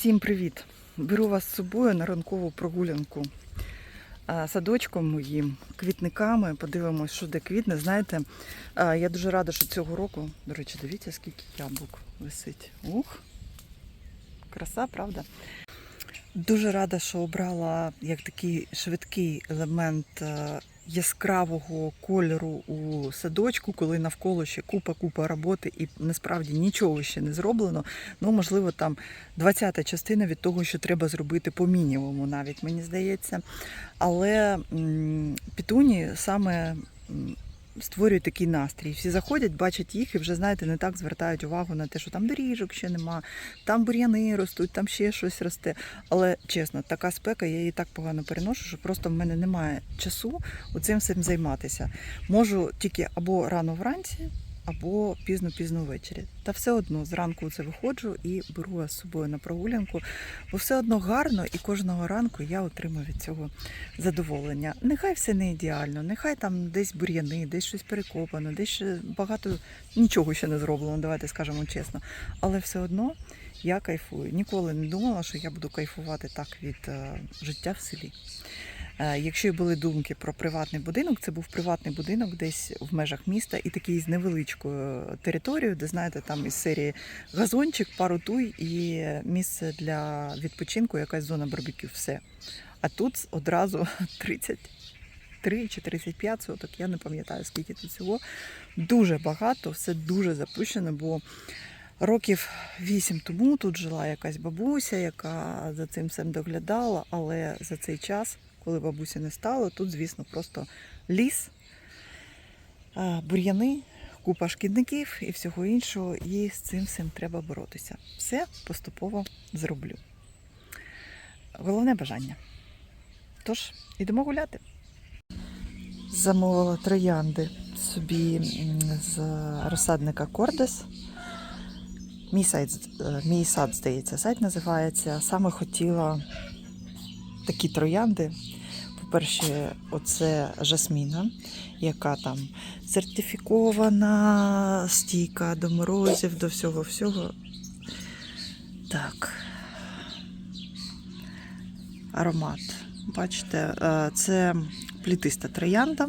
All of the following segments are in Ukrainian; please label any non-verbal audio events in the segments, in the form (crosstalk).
Всім привіт! Беру вас з собою на ранкову прогулянку садочком моїм, квітниками. Подивимось, що де квітне. Знаєте, я дуже рада, що цього року, до речі, дивіться, скільки яблук висить. Ух! Краса, правда? Дуже рада, що обрала як такий швидкий елемент е, яскравого кольору у садочку, коли навколо ще купа-купа роботи і насправді нічого ще не зроблено. Ну, можливо, там 20-та частина від того, що треба зробити по мінімуму, навіть мені здається. Але пітуні саме. Створюють такий настрій. Всі заходять, бачать їх і вже, знаєте, не так звертають увагу на те, що там доріжок ще нема, там бур'яни ростуть, там ще щось росте. Але чесно, така спека, я її так погано переношу, що просто в мене немає часу цим всім займатися. Можу тільки або рано вранці, або пізно-пізно ввечері. Та все одно зранку це виходжу і беру з собою на прогулянку, бо все одно гарно, і кожного ранку я отримую від цього задоволення. Нехай все не ідеально, нехай там десь бур'яни, десь щось перекопано, десь багато нічого ще не зроблено, давайте скажемо чесно. Але все одно я кайфую. Ніколи не думала, що я буду кайфувати так від е, життя в селі. Е, Якщо були думки про приватний будинок, це був приватний будинок десь в межах міста і такий з невеличкою територією, де знаєте, там із серії газончик, пару туй і місце для відпочинку, якась зона барбекю. Все. А тут одразу (laughs) 33 чи 35 соток, я не пам'ятаю, скільки тут всього. Дуже багато, все дуже запущено, бо років вісім тому тут жила якась бабуся, яка за цим всім доглядала, але за цей час, коли бабусі не стало, тут, звісно, просто ліс, бур'яни, купа шкідників і всього іншого, і з цим всім треба боротися. Все поступово зроблю. Головне бажання. Тож, ідемо гуляти. Замовила троянди собі з розсадника Кордес. Мій сайт, е, мій сад, здається, сайт називається. Саме хотіла такі троянди. По-перше, оце жасміна, яка там сертифікована, стійка до морозів, до всього-всього. Так. Аромат. Бачите, е, це плітиста троянда.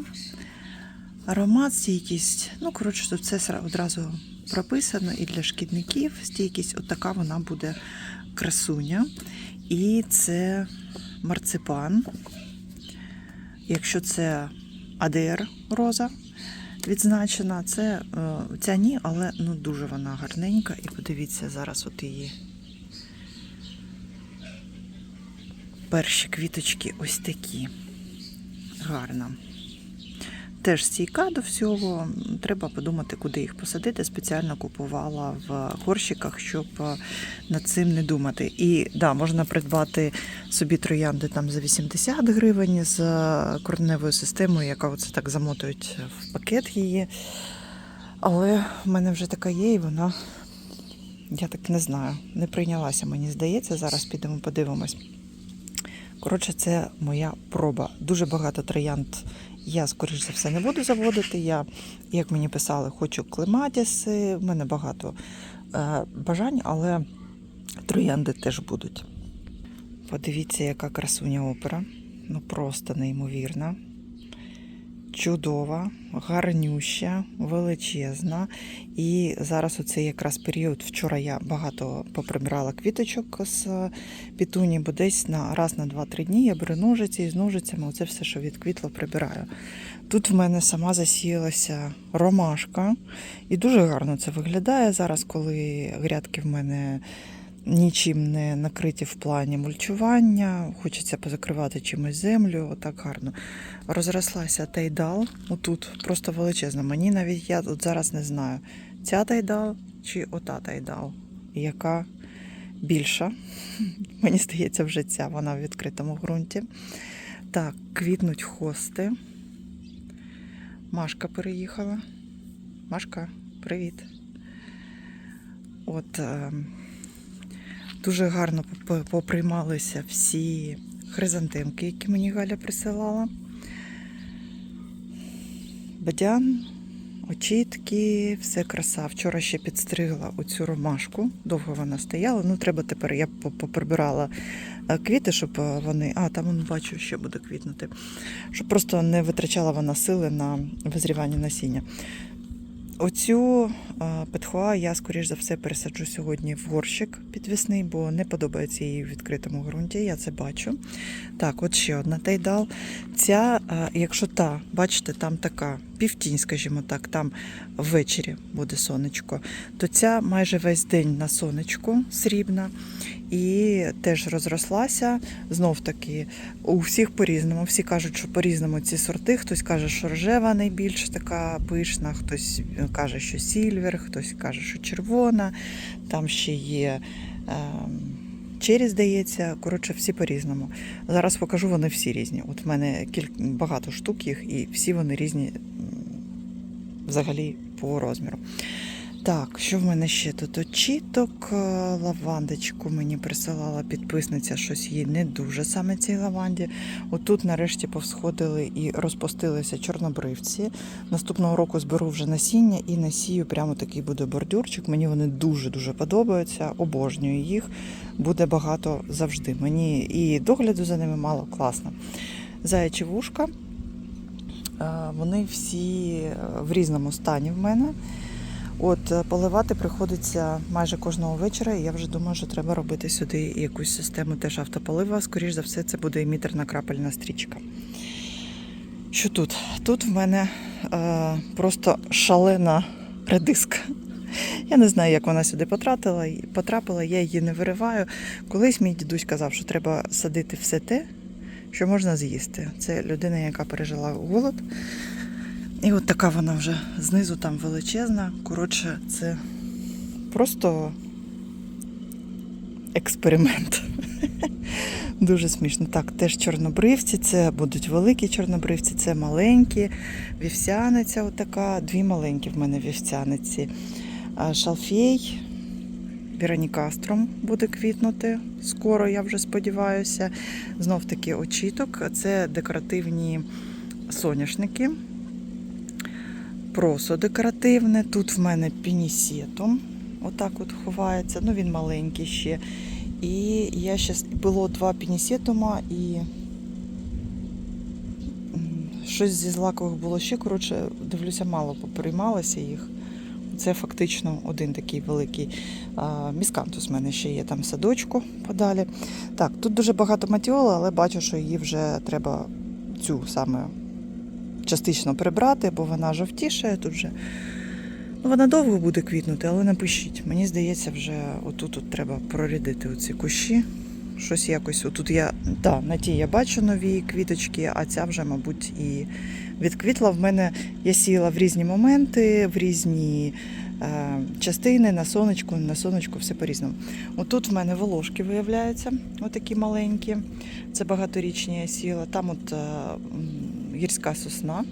Аромат, стійкість. Ну, коротше, тут це одразу прописано і для шкідників стійкість. Отака вона буде красуня. І це марципан. Якщо це АДР роза відзначена, це е, ця ні, але ну дуже вона гарненька. І подивіться зараз от її. Перші квіточки ось такі. Гарна. Теж стійка до всього. Треба подумати, куди їх посадити. Спеціально купувала в горщиках, щоб е, над цим не думати. І да, можна придбати собі троянди там за 80 гривень з е, кореневою системою, яка оце так замотують в пакет її. Але в мене вже така є, і вона, я так не знаю, не прийнялася, мені здається. Зараз підемо подивимось. Коротше, це моя проба. Дуже багато троянд я, скоріш за все, не буду заводити. Я, як мені писали, хочу клематіси. В мене багато е, бажань, але троянди теж будуть. Подивіться, яка красуня опера. Ну просто неймовірна. Чудова, гарнюща, величезна. І зараз оцей якраз період. Вчора я багато поприбрала квіточок з пітуні, бо десь на раз на 2-3 дні я беру ножиці і з ножицями оце все, що відквітло, прибираю. Тут в мене сама засіялася ромашка, і дуже гарно це виглядає зараз, коли грядки в мене нічим не накриті в плані мульчування. Хочеться позакривати чимось землю. Отак гарно. Розрослася тайдал. Отут просто величезна. Мені навіть я от зараз не знаю, ця тайдал чи ота тайдал, яка більша. (laughs) Мені здається, вже ця вона в відкритому ґрунті. Так, квітнуть хости. Машка переїхала. Машка, привіт. От. Дуже гарно поприймалися всі хризантемки, які мені Галя присилала. Бадян, очітки, все краса. Вчора ще підстригла оцю ромашку. Довго вона стояла. Ну, треба тепер, я поприбирала е, квіти, щоб е, вони. А, там бачу, ще буде квітнути. Щоб просто не витрачала вона сили на визрівання насіння. Оцю петхуа я, скоріш за все, пересаджу сьогодні в горщик підвісний, бо не подобається їй в відкритому ґрунті, я це бачу. Так, от ще одна тайдал. Ця, якщо та, бачите, там така півтінь, скажімо так, там ввечері буде сонечко, то ця майже весь день на сонечку срібна і теж розрослася. Знов таки, у всіх по-різному. Всі кажуть, що по-різному ці сорти. Хтось каже, що рожева найбільш така пишна, хтось каже, що сільвер, хтось каже, що червона. Там ще є. ем, Чері, здається, коротше, всі по-різному. Зараз покажу, вони всі різні. От в мене кіль... багато штук їх, і всі вони різні взагалі по розміру. Так, що в мене ще тут? Очіток, е, лавандочку мені присилала підписниця, щось їй не дуже саме цій лаванді. Отут нарешті повсходили і розпустилися чорнобривці. Наступного року зберу вже насіння і насію прямо такий буде бордюрчик. Мені вони дуже-дуже подобаються, обожнюю їх. Буде багато завжди. Мені і догляду за ними мало класно. Заячі вушка. Е, Вони всі е, в різному стані в мене. От е, поливати приходиться майже кожного вечора. І я вже думаю, що треба робити сюди якусь систему теж автополива. Скоріш за все, це буде емітерна крапельна стрічка. Що тут? Тут в мене е, просто шалена редиска. Я не знаю, як вона сюди потрапила, потрапила, я її не вириваю. Колись мій дідусь казав, що треба садити все те, що можна з'їсти. Це людина, яка пережила голод. І от така вона вже знизу там величезна. Коротше, це просто експеримент. (laughs) Дуже смішно. Так, теж чорнобривці, це будуть великі чорнобривці, це маленькі. Вівсяниця отака, дві маленькі в мене вівсяниці. А Шалфей, Веронікастром буде квітнути скоро, я вже сподіваюся. Знов таки очіток. Це декоративні соняшники. Просо декоративне. Тут в мене пінісетум. Отак от ховається. Ну він маленький ще. І я ще було два пінісетума і щось зі злакових було ще. Коротше, дивлюся, мало поприймалося їх. Це фактично один такий великий міскантус в мене ще є там садочку подалі. Так, тут дуже багато матіоли, але бачу, що її вже треба цю саме частично прибрати, бо вона жовтіше. Тут вже ну, вона довго буде квітнути, але напишіть. Мені здається, вже отут от треба прорядити оці кущі. Щось якось. Отут я да, на тій я бачу нові квіточки, а ця вже, мабуть, і відквітла. В мене я сіяла в різні моменти, в різні е, частини, на сонечку, на сонечку, все по-різному. Отут в мене волошки виявляються, отакі маленькі. Це багаторічні я сіла. Там от е, гірська сосна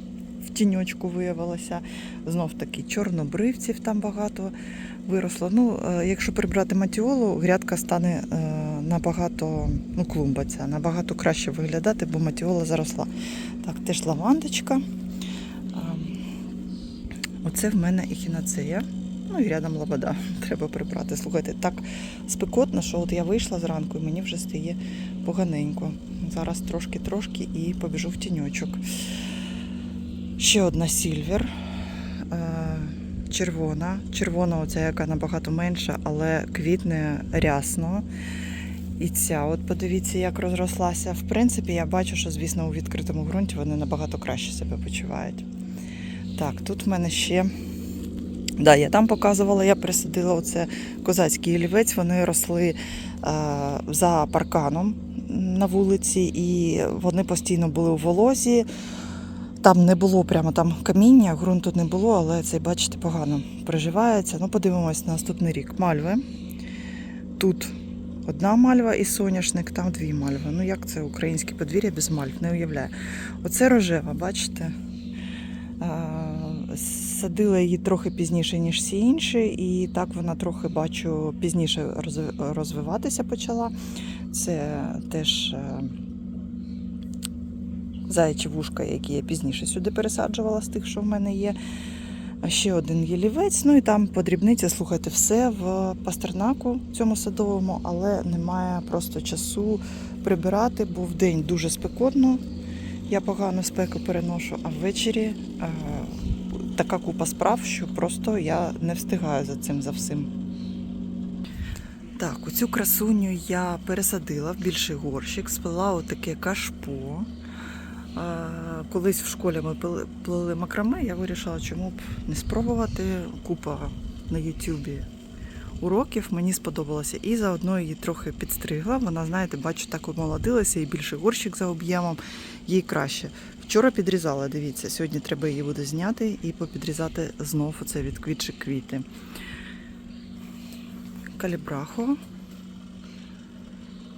в тіньочку виявилася. Знов таки чорнобривців там багато виросло. Ну, е, якщо прибрати матіолу, грядка стане е, набагато, ну, клумба ця, набагато краще виглядати, бо матіола заросла. Так, теж лавандочка. Ем, Оце в мене ехінацея. Ну і рядом лобода (laughs) треба прибрати. Слухайте, так спекотно, що от я вийшла зранку і мені вже стає поганенько. Зараз трошки-трошки і побіжу в тіньочок. Ще одна сільвер. е, Червона. Червона, оця яка набагато менша, але квітне рясно. І ця, от подивіться, як розрослася. В принципі, я бачу, що, звісно, у відкритому ґрунті вони набагато краще себе почувають. Так, тут в мене ще. Да, я там показувала, я присадила оце козацький олівець. Вони росли е, за парканом на вулиці, і вони постійно були у волозі. Там не було прямо там каміння, ґрунту не було, але це, бачите, погано приживається. Ну, подивимось на наступний рік. Мальви. Тут одна мальва і соняшник, там дві мальви. Ну як це українське подвір'я без мальв, не уявляю. Оце рожева, бачите? Садила її трохи пізніше, ніж всі інші, і так вона трохи бачу пізніше розвиватися почала. Це теж е, заячі вушка, які я пізніше сюди пересаджувала з тих, що в мене є. А ще один ялівець. Ну і там по дрібниці, слухайте, все в пастернаку цьому садовому, але немає просто часу прибирати, бо в день дуже спекотно. Я погано спеку переношу, а ввечері е, така купа справ, що просто я не встигаю за цим за всім. Так, оцю красуню я пересадила в більший горщик, сплела отаке кашпо. Колись в школі ми плели макраме, я вирішила, чому б не спробувати. Купа на Ютубі уроків мені сподобалося. І заодно її трохи підстригла. Вона, знаєте, бачу, так омолодилася, і більший горщик за об'ємом, їй краще. Вчора підрізала, дивіться, сьогодні треба її буде зняти і попідрізати знов оце від квітші квіти. Калібрахо.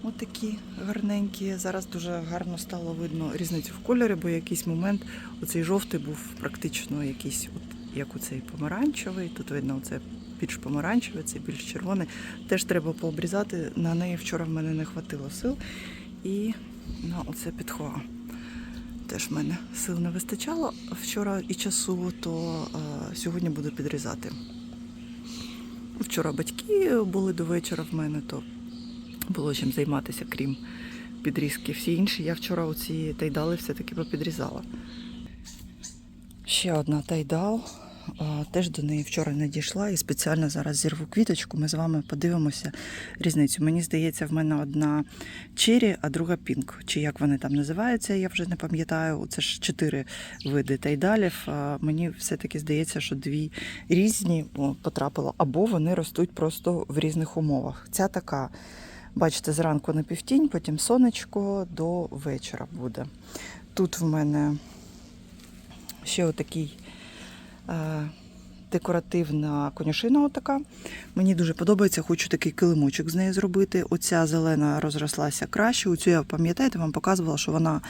Отакі гарненькі. Зараз дуже гарно стало видно різницю в кольорі, бо якийсь момент оцей жовтий був практично якийсь, от, як оцей помаранчевий. Тут видно, оце більш помаранчевий, цей більш червоний. Теж треба пообрізати. На неї вчора в мене не хватило сил. І на оце підхова. Теж в мене сил не вистачало вчора і часу, то е, сьогодні буду підрізати. Вчора батьки були до вечора в мене, то було чим займатися, крім підрізки. Всі інші я вчора оці тайдали все-таки попідрізала. Ще одна тайдал. Теж до неї вчора не дійшла і спеціально зараз зірву квіточку. Ми з вами подивимося різницю. Мені здається, в мене одна чері, а друга пінк. Чи як вони там називаються, я вже не пам'ятаю. Це ж чотири види тайдалів. Мені все-таки здається, що дві різні потрапило, або вони ростуть просто в різних умовах. Ця така. Бачите, зранку на півтінь, потім сонечко до вечора буде. Тут в мене ще отакий е, декоративна конюшина. Отака. Мені дуже подобається, хочу такий килимочок з неї зробити. Оця зелена розрослася краще. Оцю я пам'ятаєте, вам показувала, що вона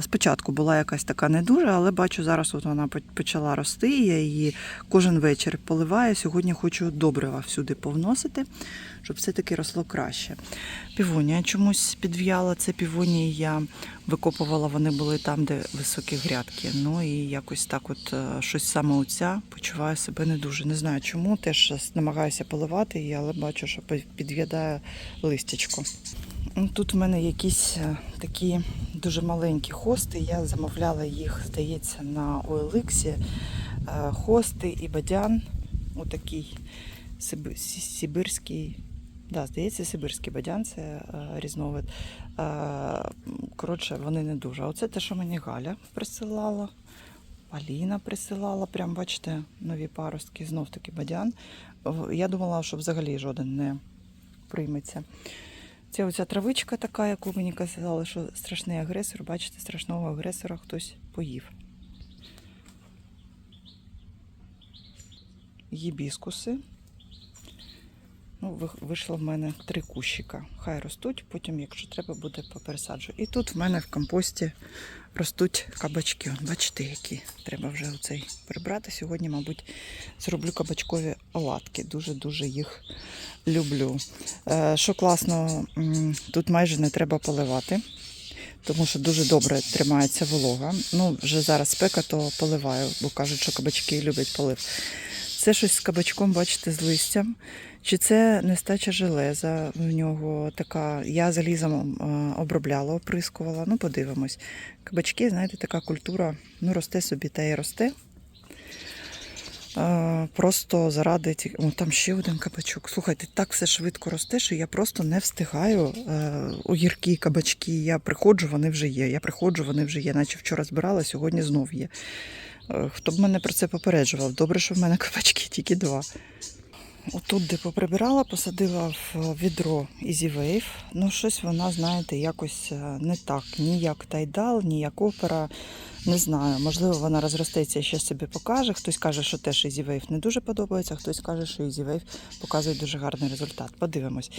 спочатку була якась така не дуже, але бачу, зараз от вона почала рости. Я її кожен вечір поливаю. Сьогодні хочу добрива всюди повносити, щоб все-таки росло краще. Півонія чомусь підв'яла. Це півонії я викопувала, вони були там, де високі грядки. Ну і якось так, от е, щось саме оця почуваю себе не дуже. Не знаю чому. Теж намагаюся поливати її, але бачу, що підв'ядає листячко. Ну, Тут в мене якісь е, такі дуже маленькі хости. Я замовляла їх, здається, на OLX. Е, Хости і бадян. Отакий сибирський. Да, здається, сибирський бадян це різновид. Е, коротше, вони не дуже. А Оце те, що мені Галя присилала. Аліна присилала, прям бачите, нові паростки, знов таки бадян. Я думала, що взагалі жоден не прийметься. Це оця травичка така, яку мені казали, що страшний агресор. Бачите, страшного агресора хтось поїв. Гібіскуси. Вийшло в мене три кущика. Хай ростуть, потім, якщо треба, буде попересаджу. І тут в мене в компості ростуть кабачки. Бачите, які треба вже оцей прибрати. Сьогодні, мабуть, зроблю кабачкові оладки. Дуже-дуже їх люблю. Е, Що класно, тут майже не треба поливати, тому що дуже добре тримається волога. Ну, вже зараз спека, то поливаю, бо кажуть, що кабачки люблять полив. Це щось з кабачком, бачите, з листям. Чи це нестача железа в нього така. Я залізом е, обробляла, оприскувала. Ну, подивимось. Кабачки, знаєте, така культура, ну, росте собі та й росте. Е, Просто заради. О, там ще один кабачок. Слухайте, так все швидко росте, що я просто не встигаю. Е, Огірки, кабачки. Я приходжу, вони вже є. Я приходжу, вони вже є. Наче вчора збирала, сьогодні знов є. Е, Хто б мене про це попереджував? Добре, що в мене кабачки тільки два. Отут, де поприбирала, посадила в відро Easy Wave. Ну, щось вона, знаєте, якось е, не так. Ні як тайдал, ні як опера. Не знаю. Можливо, вона розростеться і ще собі покаже. Хтось каже, що теж Easy Wave не дуже подобається, хтось каже, що Easy Wave показує дуже гарний результат. Подивимось.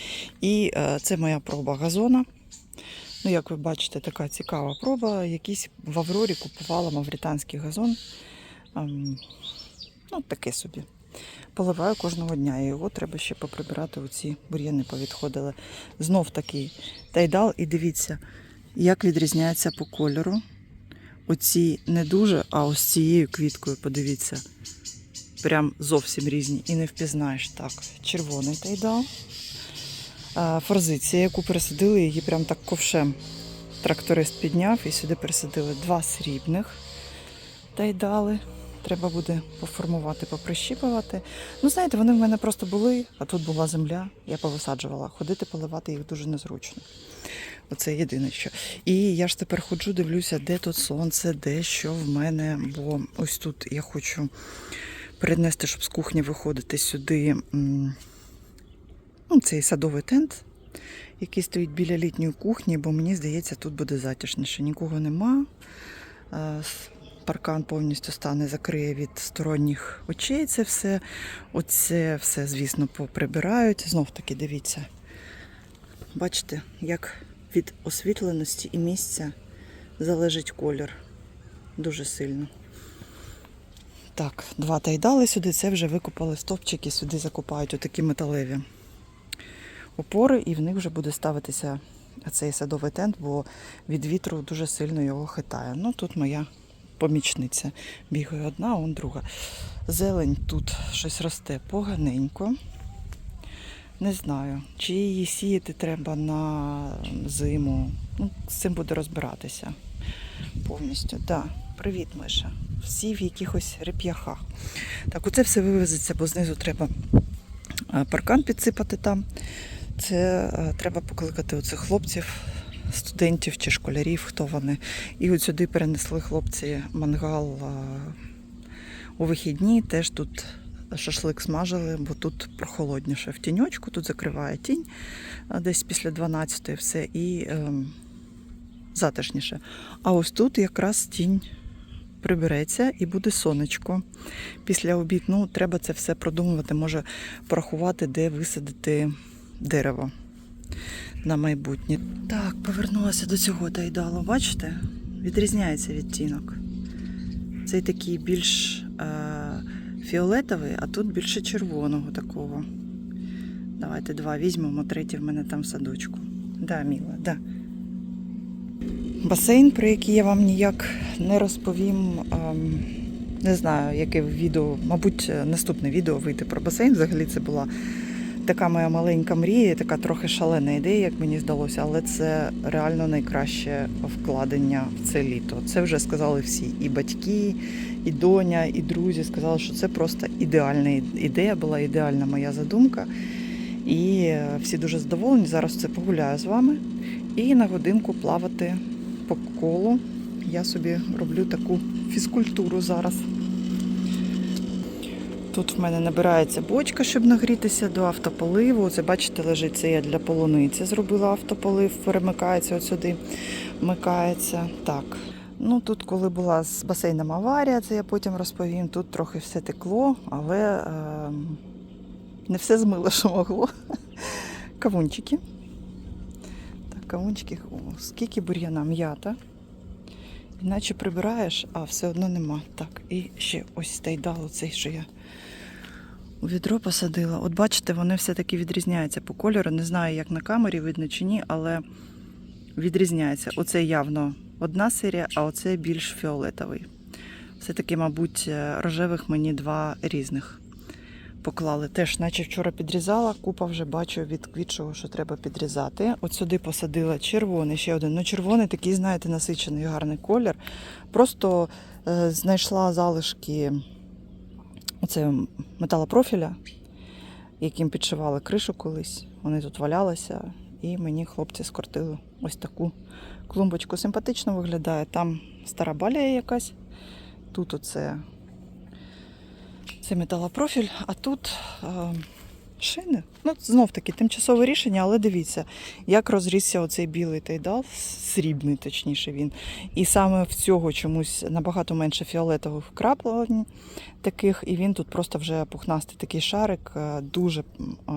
І е, це моя проба газона. Ну, як ви бачите, така цікава проба. Якийсь в Аврорі купувала мавританський газон. Ем, ну, таке собі. Поливаю кожного дня, і його треба ще поприбирати. Оці бур'яни повідходили. Знов такий тайдал, і дивіться, як відрізняється по кольору. Оці не дуже, а ось цією квіткою, подивіться. прям зовсім різні і не впізнаєш. Так, червоний тайдал. А, Форзиція, яку пересадили, її прям так ковшем. Тракторист підняв і сюди пересадили два срібних тайдали. Треба буде поформувати, поприщіпувати. Ну, знаєте, вони в мене просто були, а тут була земля, я повисаджувала. Ходити поливати їх дуже незручно. Оце єдине що. І я ж тепер ходжу, дивлюся, де тут сонце, де що в мене. Бо ось тут я хочу перенести, щоб з кухні виходити сюди. Ну, цей садовий тент, який стоїть біля літньої кухні, бо мені здається, тут буде затишніше. Нікого нема. Паркан повністю стане, закриє від сторонніх очей. Це все. Оце все, звісно, поприбирають. Знов таки, дивіться. Бачите, як від освітленості і місця залежить колір. Дуже сильно. Так, два тайдали сюди, це вже викопали стовпчики, сюди закопають отакі металеві опори, і в них вже буде ставитися цей садовий тент, бо від вітру дуже сильно його хитає. Ну, тут моя помічниця. Бігає одна, а он друга. Зелень тут щось росте поганенько. Не знаю, чи її сіяти треба на зиму. Ну, з цим буду розбиратися повністю. Да. Привіт, Миша. Всі в якихось реп'яхах. Так, оце все вивезеться, бо знизу треба е, паркан підсипати там. Це е, треба покликати оцих хлопців, студентів чи школярів, хто вони. І от сюди перенесли хлопці мангал е, у вихідні. Теж тут шашлик смажили, бо тут прохолодніше в тіньочку, тут закриває тінь десь після 12-ї все і ем, затишніше. А ось тут якраз тінь прибереться і буде сонечко. Після обід, ну, треба це все продумувати, може порахувати, де висадити дерево на майбутнє. Так, повернулася до цього тайдалу. Бачите? Відрізняється відтінок. Цей такий більш е, фіолетовий, а тут більше червоного такого. Давайте два візьмемо, третій в мене там в садочку. Да, Міла, да. Басейн, про який я вам ніяк не розповім. ем, не знаю, яке відео, мабуть, наступне відео вийде про басейн. Взагалі це була така моя маленька мрія, така трохи шалена ідея, як мені здалося, але це реально найкраще вкладення в це літо. Це вже сказали всі. І батьки, і доня, і друзі сказали, що це просто ідеальна ідея, була ідеальна моя задумка. І е, всі дуже задоволені. Зараз це погуляю з вами. І на годинку плавати по колу. Я собі роблю таку фізкультуру зараз. Тут в мене набирається бочка, щоб нагрітися до автополиву. Це, бачите, лежить це я для полуниці. Зробила автополив, перемикається от сюди, вмикається. Так. Ну тут, коли була з басейном аварія, це я потім розповім. Тут трохи все текло, але е, не все змило, що могло. (laughs) Кавунчики. Так, кавунчики. О, скільки бур'яна м'ята. Іначе прибираєш, а все одно нема. Так, і ще ось тайдало цей, що я у відро посадила. От бачите, вони все-таки відрізняються по кольору. Не знаю, як на камері видно чи ні, але відрізняється. Оце явно одна серія, а оце більш фіолетовий. Все-таки, мабуть, е, рожевих мені два різних поклали. Теж, наче вчора підрізала, купа вже бачу від квітчого, що треба підрізати. От сюди посадила червоний, ще один. Ну, червоний такий, знаєте, насичений гарний колір. Просто е, знайшла залишки оце металопрофіля, яким підшивали кришу колись. Вони тут валялися, і мені хлопці скортили ось таку клумбочку. Симпатично виглядає. Там стара балія якась. Тут оце це металопрофіль, а тут е, шини. Ну, знов таки тимчасове рішення, але дивіться, як розрісся оцей білий тайдал, срібний, точніше він. І саме в цього чомусь набагато менше фіолетових вкраплень таких, і він тут просто вже пухнастий такий шарик, е, дуже е,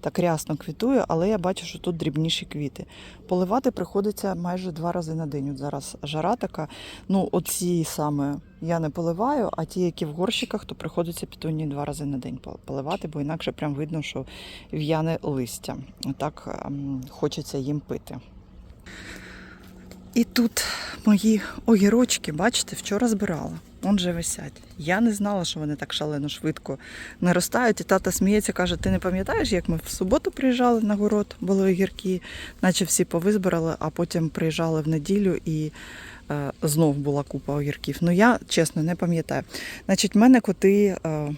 так рясно квітує, але я бачу, що тут дрібніші квіти. Поливати приходиться майже два рази на день. От зараз жара така. Ну, оці саме я не поливаю, а ті, які в горщиках, то приходиться пітунії два рази на день поливати, бо інакше прям видно, що в'яне листя. Так ем, хочеться їм пити. І тут мої огірочки, бачите, вчора збирала. Он же висять. Я не знала, що вони так шалено швидко наростають. І тата сміється, каже: ти не пам'ятаєш, як ми в суботу приїжджали на город, були огірки, наче всі повизбирали, а потім приїжджали в неділю і знов була купа огірків. Ну я чесно не пам'ятаю. Значить, в мене коти е,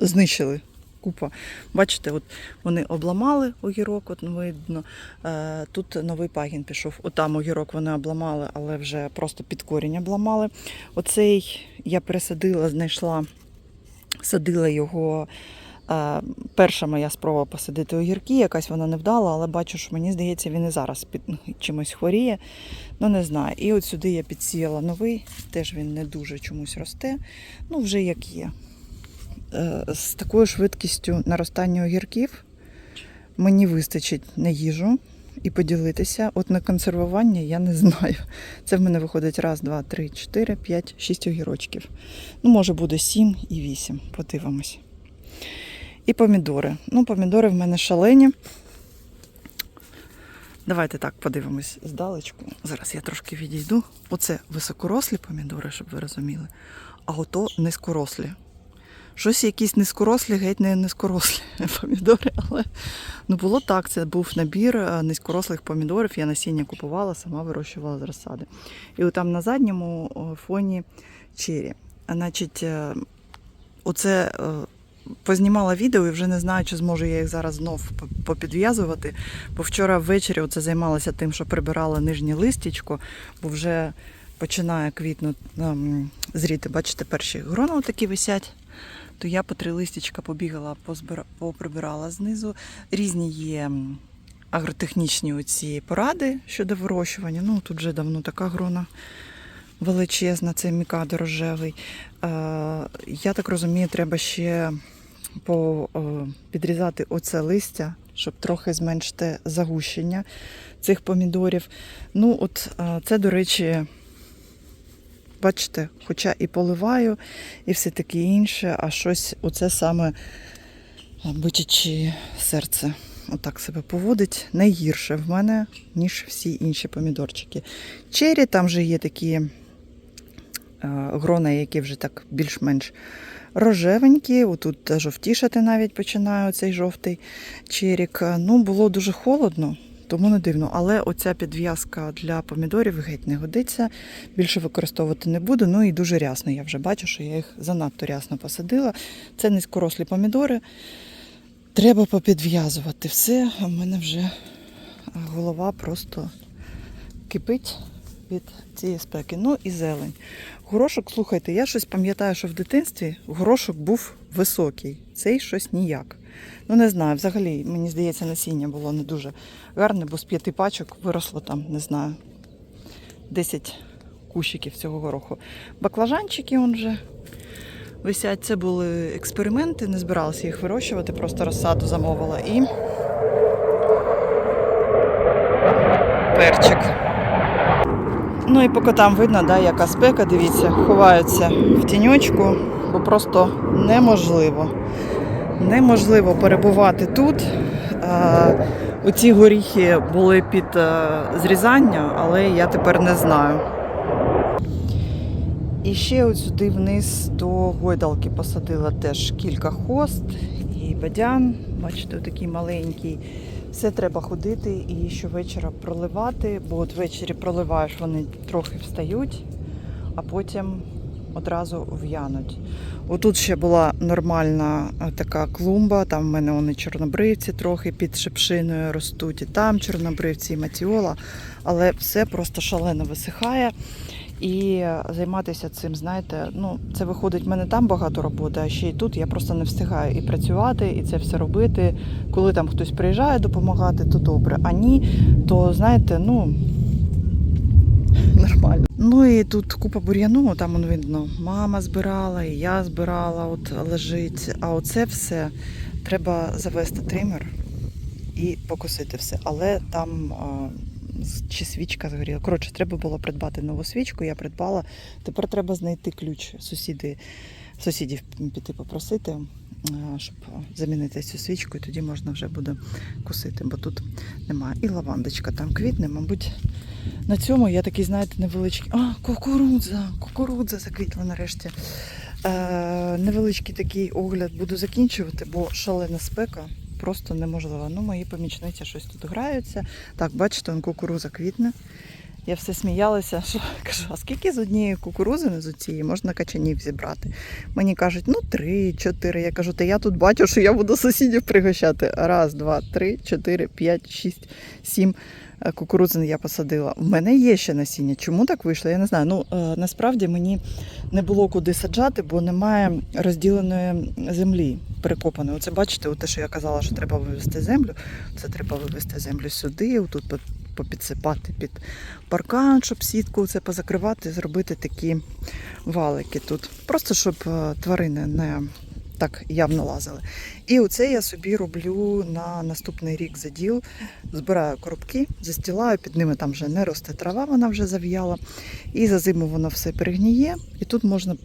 знищили купа. Бачите, от вони обламали огірок, от видно. Е, тут новий пагін пішов. Отам огірок вони обламали, але вже просто під корінь обламали. Оцей я пересадила, знайшла, садила його. Е, перша моя спроба посадити огірки, якась вона не вдала, але бачу, що мені здається, він і зараз під чимось хворіє. Ну, не знаю. І от сюди я підсіяла новий, теж він не дуже чомусь росте. Ну, вже як є. Е, З такою швидкістю наростання огірків мені вистачить на їжу і поділитися. От на консервування я не знаю. Це в мене виходить раз, два, три, чотири, п'ять, шість огірочків. Ну, може буде сім і вісім. Подивимось. І помідори. Ну, помідори в мене шалені. Давайте так подивимось здалечку. Зараз я трошки відійду. Оце високорослі помідори, щоб ви розуміли. А ото низькорослі. Щось якісь низькорослі, геть не низькорослі (laughs) помідори, але ну було так. Це був набір е, низькорослих помідорів. Я насіння купувала, сама вирощувала з розсади. І там на задньому фоні чері. Значить, е, оце е, познімала відео і вже не знаю, чи зможу я їх зараз знов попідв'язувати. Бо вчора ввечері оце займалася тим, що прибирала нижнє листячко, бо вже починає квітнути ем, зріти. Бачите, перші грона такі висять. То я по три листячка побігала, позбира... поприбирала знизу. Різні є агротехнічні оці поради щодо вирощування. Ну, тут вже давно така грона величезна, це мікадо рожевий. Е, я так розумію, треба ще підрізати оце листя, щоб трохи зменшити загущення цих помідорів. Ну, от е, це, до речі, бачите, хоча і поливаю, і все таке інше, а щось оце саме е, бичачі серце. Отак себе поводить найгірше в мене, ніж всі інші помідорчики. Чері там же є такі е, грона, які вже так більш-менш рожевенькі. Отут жовтішати навіть починає цей жовтий черік. Ну, було дуже холодно, тому не дивно. Але оця підв'язка для помідорів геть не годиться. Більше використовувати не буду. Ну і дуже рясно. Я вже бачу, що я їх занадто рясно посадила. Це низькорослі помідори. Треба попідв'язувати все. В мене вже голова просто кипить від цієї спеки. Ну і зелень. Горошок, слухайте, я щось пам'ятаю, що в дитинстві горошок був високий. Цей щось ніяк. Ну не знаю, взагалі, мені здається, насіння було не дуже гарне, бо з п'яти пачок виросло там, не знаю, 10 кущиків цього гороху. Баклажанчики он вже висять. Це були експерименти, не збиралася їх вирощувати, просто розсаду замовила і Ну і по котам видно, да, яка спека, дивіться, ховаються в тіньочку, бо просто неможливо. Неможливо перебувати тут. Оці горіхи були під е, зрізання, але я тепер не знаю. І ще от сюди вниз до гойдалки посадила теж кілька хост і бадян. Бачите, такий маленький. Все треба ходити і щовечора проливати, бо от ввечері проливаєш, вони трохи встають, а потім одразу в'януть. Отут ще була нормальна е, така клумба, там в мене вони чорнобривці трохи під шипшиною ростуть, і там чорнобривці, і матіола, але все просто шалено висихає. І займатися цим, знаєте, ну це виходить, в мене там багато роботи, а ще й тут я просто не встигаю і працювати, і це все робити. Коли там хтось приїжджає допомагати, то добре. А ні, то знаєте, ну (laughs) нормально. Ну і тут купа бур'яну, там он видно, мама збирала, і я збирала, от лежить. А оце все треба завести тример і покосити все. Але там чи свічка згоріла. Коротше, треба було придбати нову свічку, я придбала. Тепер треба знайти ключ сусіди, сусідів піти попросити, щоб замінити цю свічку, і тоді можна вже буде косити, бо тут немає. І лавандочка там квітне, мабуть, На цьому я такий, знаєте, невеличкий. А, кукурудза! Кукурудза заквітла нарешті. Е, невеличкий такий огляд буду закінчувати, бо шалена спека просто неможливо. Ну, мої помічниці щось тут граються. Так, бачите, он кукуруза квітне. Я все сміялася, (laughs) що кажу, а скільки з однієї кукурузи з цієї можна качанів зібрати? Мені кажуть, ну три, чотири. Я кажу, та я тут бачу, що я буду сусідів пригощати. Раз, два, три, чотири, п'ять, шість, сім е, кукурудзин я посадила. В мене є ще насіння. Чому так вийшло? Я не знаю. Ну е, насправді мені не було куди саджати, бо немає розділеної землі перекопаної. Оце бачите, те, що я казала, що треба вивезти землю. Це треба вивезти землю сюди, отут попідсипати під паркан, щоб сітку це позакривати, зробити такі валики тут. Просто щоб е, тварини не так явно лазили. І оце я собі роблю на наступний рік заділ. Збираю коробки, застілаю, під ними там вже не росте трава, вона вже зав'яла. І за зиму воно все перегніє. І тут можна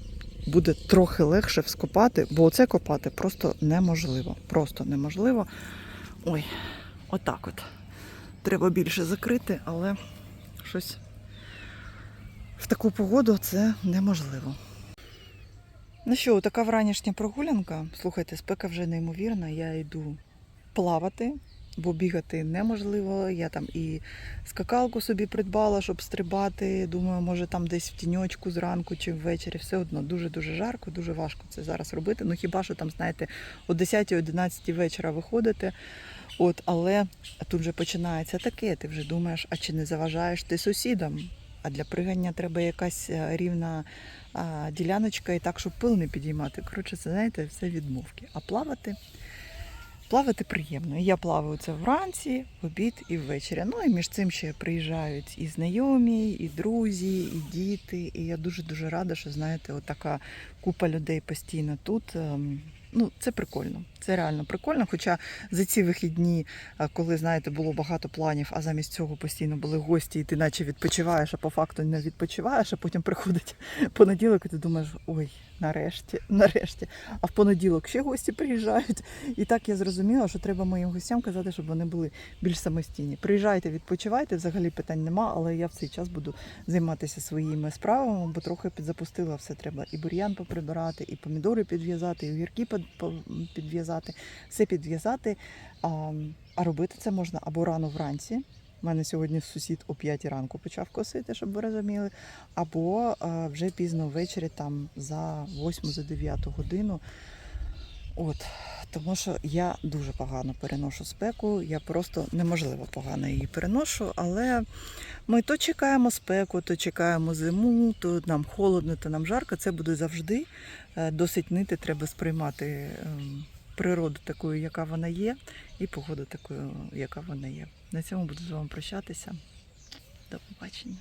буде трохи легше вскопати, бо оце копати просто неможливо. Просто неможливо. Ой, отак от. Треба більше закрити, але щось в таку погоду це неможливо. Ну що, така вранішня прогулянка. Слухайте, спека вже неймовірна. Я йду плавати, бо бігати неможливо. Я там і скакалку собі придбала, щоб стрибати. Думаю, може там десь в тіньочку зранку чи ввечері. Все одно дуже-дуже жарко, дуже важко це зараз робити. Ну хіба що там, знаєте, о 10-11 вечора виходити. От, але тут вже починається таке. Ти вже думаєш, а чи не заважаєш ти сусідам? А для пригання треба якась е, рівна діляночка і так, щоб пил не підіймати. Коротше, це знаєте, все відмовки. А плавати, плавати приємно. Я плаваю це вранці, в обід і ввечері. Ну і між цим ще приїжджають і знайомі, і друзі, і діти. І я дуже-дуже рада, що знаєте, от така купа людей постійно тут. Ем, Ну, це прикольно. Це реально прикольно. Хоча за ці вихідні, коли знаєте, було багато планів, а замість цього постійно були гості, і ти наче відпочиваєш, а по факту не відпочиваєш, а потім приходить (laughs) понеділок, і ти думаєш, ой, нарешті, (laughs) нарешті. А в понеділок ще гості приїжджають. І так я зрозуміла, що треба моїм гостям казати, щоб вони були більш самостійні. Приїжджайте, відпочивайте, взагалі питань нема, але я в цей час буду займатися своїми справами, бо трохи підзапустила все. Треба і бур'ян поприбирати, і помідори підв'язати, і огірки під- по- підв'язати, все підв'язати. А, а робити це можна або рано вранці. У мене сьогодні сусід о 5 ранку почав косити, щоб ви розуміли. Або а, вже пізно ввечері, там за 8 за 9 годину. От, тому що я дуже погано переношу спеку, я просто неможливо погано її переношу, але ми то чекаємо спеку, то чекаємо зиму, то нам холодно, то нам жарко. Це буде завжди е, досить нити. Треба сприймати ем, природу такою, яка вона є, і погоду такою, яка вона є. На цьому буду з вами прощатися. До побачення.